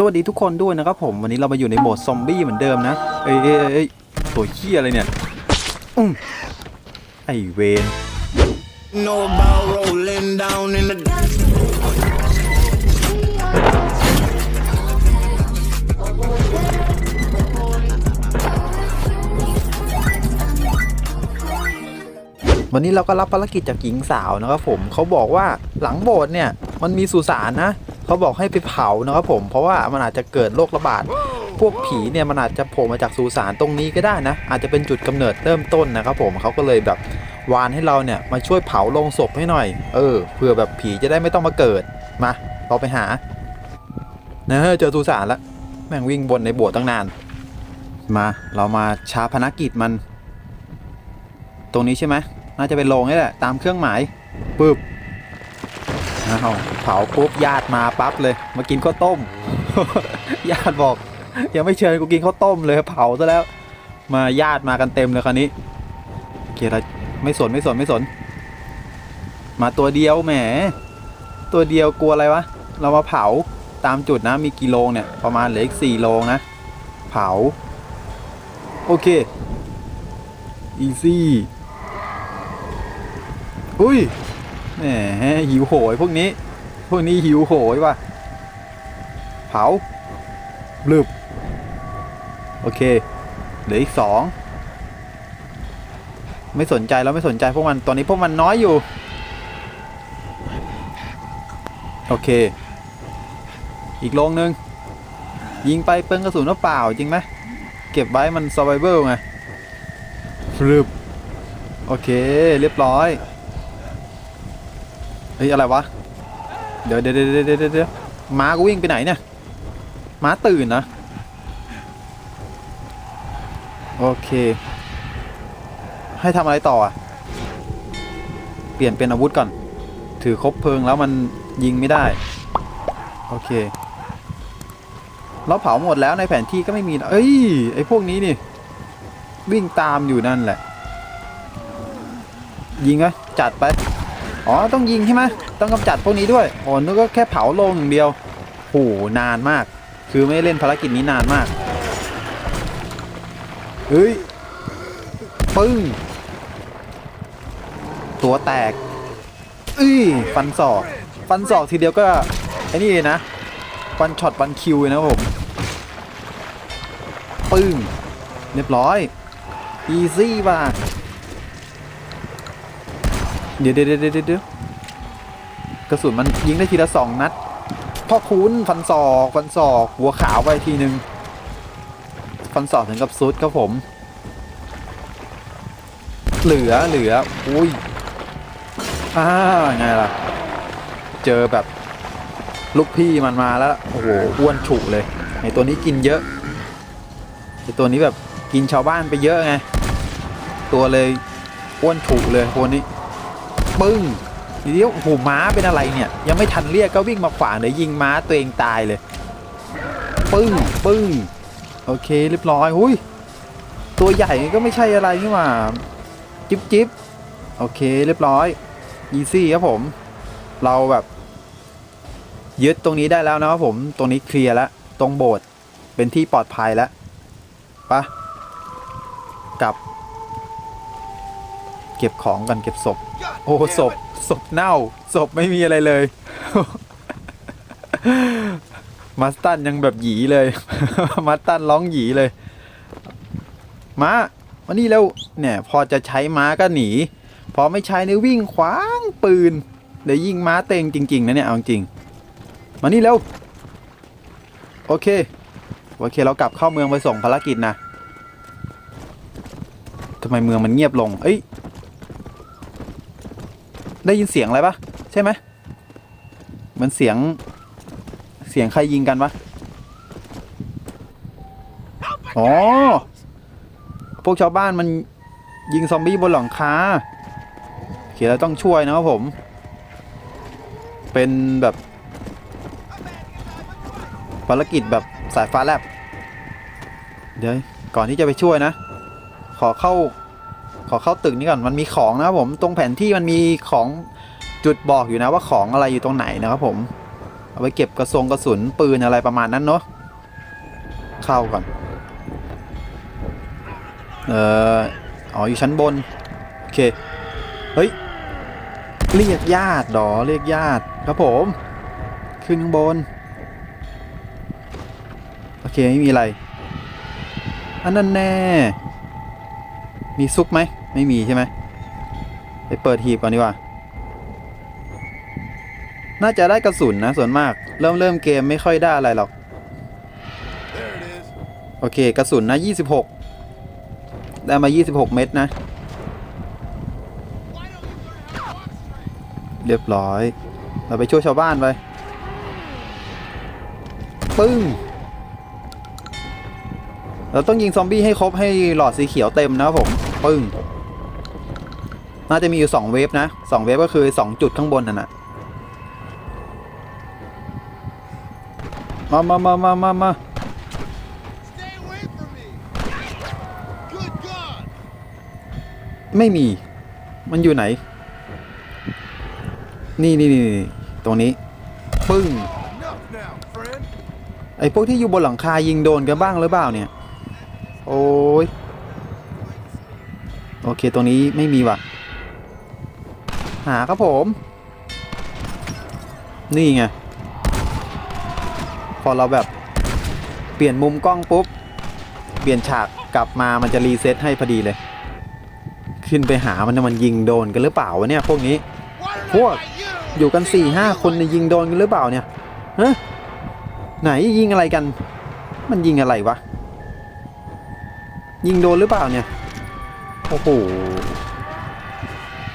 สวัสดีทุกคนด้วยนะครับผมวันนี้เรามาอยู่ในโหมดซอมบี้เหมือนเดิมนะเอ้ยเอ้ยเอ้ยตัวเขี้ยอะไรเนี่ยอืมไอเวน Know about rolling down in the วันนี้เราก็รับภารกิจจากหญิงสาวนะครับผมเขาบอกว่าหลังโบสถ์เนี่ยมันมีสุสานนะ เขาบอกให้ไปเผานะครับผม เพราะว่ามันอาจจะเกิดโรคระบาด พวกผีเนี่ยมันอาจจะโผล่มาจากสุสานตรงนี้ก็ได้นะ อาจจะเป็นจุดกำเนิดเริ่มต้นนะครับผมเขาก็เลยแบบวานให้เราเนี่ยมาช่วยเผาโลงศพให้หน่อย เออ เพื่อแบบผีจะได้ไม่ต้องมาเกิด มา เราไปหาเนะเจอสุสานแล้ว แม่งวิ่งบนในโบสถ์ตั้งนาน มา เรามาชาพนักกิจมัน ตรงนี้ใช่ไหมน่าจะเป็นโรงนี่แหละ ตามเครื่องหมายปึ๊บ อาเผาปุ๊บญาติมาปั๊บเลย มากินข้าวต้ม ญาติบอก ยังไม่เชิญกูกินข้าวต้มเลยเผาซะแล้ว มาญาติมากันเต็มเลยคราวนี้โอเคเราไม่สนไม่สนไม่สน มาตัวเดียวแหม ตัวเดียวกลัวอะไรวะ เรามาเผาตามจุดนะมีกี่โลงเนี่ยประมาณเหลืออีกสี่โลงนะ เผา โอเคอีซี่อุ้ย แหมหิวโหยพวกนี้ พวกนี้หิวโหยว่ะ เผาบลึบโอเค เหลืออีกสองไม่สนใจแล้วไม่สนใจพวกมัน ตอนนี้พวกมันน้อยอยู่ โอเค อีกโลงหนึ่งยิงไปเปิงกระสุนว่าเปล่าจริงไหมเก็บไว้มัน survival ไงฟลึบโอเค เรียบร้อย เฮ้ยอะไรวะ เดี๋ยวเดี๋ยวเดี๋ยวเดี๋ยวเดี๋ยวม้ากูวิ่งไปไหนเนี่ย ม้าตื่นนะ โอเค ให้ทำอะไรต่ออะ เปลี่ยนเป็นอาวุธก่อน ถือคบเพลิงแล้วมันยิงไม่ได้ โอเค เราเผาหมดแล้วในแผนที่ก็ไม่มี เอ้ยไอพวกนี้นี่ วิ่งตามอยู่นั่นแหละ ยิงไหมจัดไป อ๋อต้องยิงใช่ไหมต้องกำจัดพวกนี้ด้วยอ๋อนึกว่าแค่เผาโลงอย่างเดียวโหนานมาก คือไม่เล่นภารกิจนี้นานมากเฮ้ยปึ้งตัวแตกอื้ยฟันศอกฟันศอกทีเดียวก็ไอ้นี่เลยนะฟันช็อตฟันคิวเลยนะผมปึ้งเรียบร้อยอีซี่ว่ะ เดี๋ยวเดี๋ยวเดี๋ยวเดี๋ยวกระสุนมันยิงได้ทีละสองนัดพ่อคุณฟันศอกฟันศอก หัวขาวไปทีหนึ่งฟันศอกถึงกับซุดครับผม เหลือเหลืออุ้ยอ่าไงล่ะ เจอแบบลูกพี่มันมาแล้วโอ้โหอ้วนฉุกเลยไอตัวนี้กินเยอะไอตัวนี้แบบกินชาวบ้านไปเยอะไง ตัวเลยอ้วนฉุกเลยคนนี้ ปึ้งทีเดียวโอ้โหม้าเป็นอะไรเนี่ย ยังไม่ทันเรียกก็วิ่งมาขวางเดี๋ยวยิงม้าตัวเองตายเลยปึ้งปึ้งโอเคเรียบร้อยหุยตัวใหญ่ก็ไม่ใช่อะไรนี่หว่าจิบจิบโอเคเรียบร้อยอีซี่ครับผม เราแบบยึดตรงนี้ได้แล้วนะครับผมตรงนี้เคลียร์แล้วตรงโบสถ์เป็นที่ปลอดภัยแล้วไปะกลับ เก็บของกันเก็บศพ โอ้ศพศพเน่าศพไม่มีอะไรเลย มาสตันยังแบบหยีเลย มาสตันร้องหยีเลย ม้ามานี่เร็วเนี่ยพอจะใช้ม้าก็หนี พอไม่ใช้เนี่ยวิ่งขวางปืนเดี๋ยวยิงม้าเต็งจริง ๆนะเนี่ยเอาจริงมานี่เร็วโอเคโอเคเรากลับเข้าเมืองไปส่งภารกิจนะทำไมเมืองมันเงียบลง เอ้ย ได้ยินเสียงอะไรปะใช่ไหมเหมันเสียงเสียงใครยิงกันวะอ๋อ พวกชาวบ้านมันยิงซอมบี้บนหลังคาโอเคเราต้องช่วยนะครับผม เป็นแบบภารกิจแบบสายฟ้าแลบเดี๋ยวก่อนที่จะไปช่วยนะ ขอเข้า ขอเข้าตึกนี้ก่อนมันมีของนะครับผมตรงแผนที่มันมีของจุดบอกอยู่นะว่าของอะไรอยู่ตรงไหนนะครับผม เอาไปเก็บกระสงกระสุนปืนอะไรประมาณนั้นเนาะเข้าก่อนเอ่ออ๋ออยู่ชั้นบนโอเคเฮ้ยเรียกญาติดอเรียกญาติครับผม ขึ้นข้างบนโอเคไม่มีอะไรอันนั้นแน่มีซุกไหม ไม่มีใช่ไหมไปเปิดหีบก่อนดีกว่า น่าจะได้กระสุนนะส่วนมาก เริ่มเริ่มเกมไม่ค่อยได้อะไรหรอก โอเคกระสุนนะ 26 ได้มา 26 เม็ดนะ เรียบร้อย เราไปช่วยชาวบ้านไป ปึ้ง เราต้องยิงซอมบี้ให้ครบให้หลอดสีเขียวเต็มนะครับผม ปึ้ง น่าจะมีอยู่2เวฟนะ2เวฟก็คือ 2 จุดข้างบนนั่นนะมามามามามามาไม่มี มันอยู่ไหนนี่นี่นี่นี่ตรงนี้ ปึ้ง ไอ้พวกที่อยู่บนหลังคายิงโดนกันบ้างหรือเปล่าเนี่ย โอ้ย โอเค ตรงนี้ไม่มีว่ะ หาครับผม นี่ไง พอเราแบบเปลี่ยนมุมกล้องปุ๊บ เปลี่ยนฉากกลับมามันจะรีเซ็ตให้พอดีเลย ขึ้นไปหามันนะมันยิงโดนกันหรือเปล่าวะเนี่ยพวกนี้ Why did I What? fight you? อยู่กันสี่ห้าคนเนี่ยยิงโดนกันหรือเปล่าเนี่ยฮะไหนยิงอะไรกัน มันยิงอะไรวะ ยิงโดนหรือเปล่าเนี่ย โอ้โห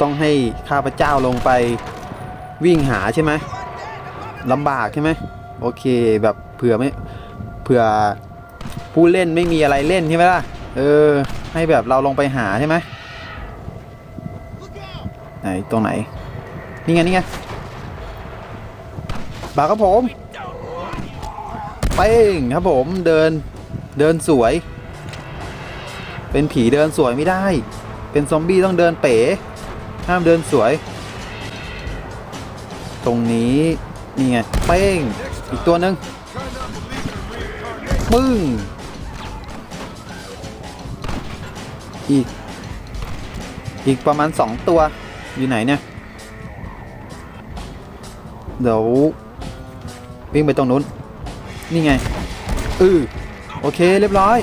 ต้องให้ข้าพเจ้าลงไปวิ่งหาใช่ไหมลำบากใช่ไหมโอเคแบบเผื่อไม่เผื่อผู้เล่นไม่มีอะไรเล่นใช่ไหมล่ะเออ ให้แบบเราลงไปหาใช่ไหมไหนตรงไหน นี่ไงนี่ไงบาครับผมเป้งครับผมเดินเดินสวย เป็นผีเดินสวยไม่ได้ เป็นซอมบี้ต้องเดินเป๋ ห้ามเดินสวย ตรงนี้นี่ไงเป้ง อีกตัวหนึ่งปึ้ง อีก อีกประมาณสองตัว อยู่ไหนเนี่ย เดี๋ยว วิ่งไปตรงนู้น นี่ไง อือโอเค เรียบร้อย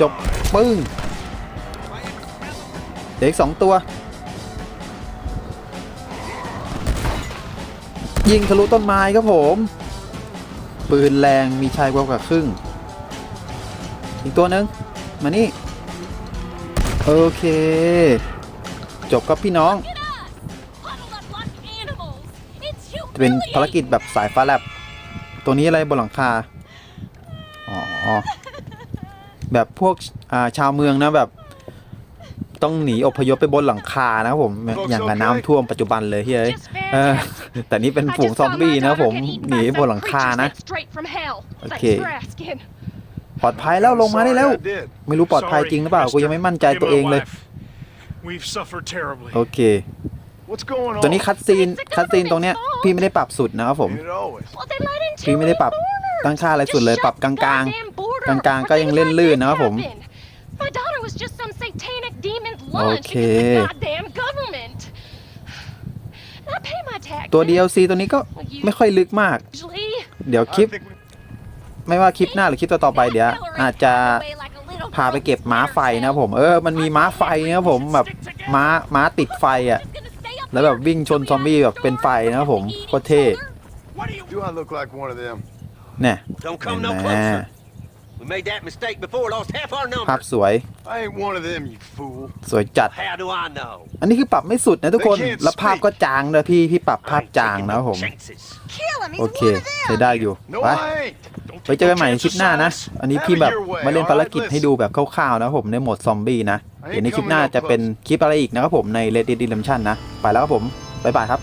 จบ ปึ้งเด็กสองตัว ยิงทะลุต้นไม้ครับผม ปืนแรงมีชายกว่ากับครึ่ง อีกตัวหนึ่งมานี่ โอเค จบกับพี่น้อง จะเป็นภารกิจแบบสายฟ้าแลบ ตัวนี้อะไรบนหลังคา อ๋อ แบบพวกาชาวเมืองนะแบบต้องหนีอพยพไปบนหลังคานะครับผม อย่างกับน้ำท่วมปัจจุบันเลยเฮ้ย Just fair เออแต่นี่เป็นฝูงซอมบี้นะครับผมหนีบนหลังคานะ Straight from hell. Okay. Thanks for asking. ปลอดภัยแล้วลงมาได้แล้ว Sorry I did. ไม่รู้ปลอดภัยจริงหรือเปล่า กูยังไม่มั่นใจตัวเองเลย We've suffered terribly. โอเค What's going on? ตัวนี้คัดซีน คัดซีนตรงเนี้ย พี่ไม่ได้ปรับสุดนะครับผม It always. Well, they let in too พี่ไม่ได้ many ปรับ foreigners. ตั้งค่าอะไรสุดเลย Just ปรับ shut กลาง the goddamn border กลางๆ ก็ยัง before เลื่อนๆ they let นะครับผม this happen. My daughter ตัว DLC ตัวนี้ก็ไม่ค่อยลึกมาก Usually. เดี๋ยวคลิป I think we- ไม่ว่าคลิปหน้าหรือคลิปต่อๆไปเดี๋ยวอาจจะพาไปเก็บม้าไฟนะครับผมเออมันมีม้าไฟนะครับผมแบบม้าม้าติดไฟอะแล้วแบบวิ่งชนซอมบี้แบบเป็นไฟนะครับผมโคตรเท่ What do you Do I look like one of them? เนี่ย Don't เห็น come no ไหม closer. We made that mistake before, lost half our ภาพ numbers. สวย I ain't one of them, you fool. สวยจัด How do I know? อันนี้คือปรับไม่สุดนะทุกคน They can't แล้วภาพก็จางเลยพี่พี่ปรับภาพ I ain't จาง taking นะครับ no ผม chances. Kill him. โอเคใช้ได้อยู่ No, ไป I ain't. don't ไว้เจอกันใหม่ในคลิปหน้านะ อันนี้พี่แบบ Have it your way, มาเล่นภารกิจ alright? ให้ดูแบบคร่าวๆนะครับผมในโหมดซอมบี้นะ เดี๋ยวในคลิปหน้าจะเป็นคลิปอะไรอีกนะครับผมใน Red Dead Redemption นะ ไปแล้วครับผม บ๊ายบายครับ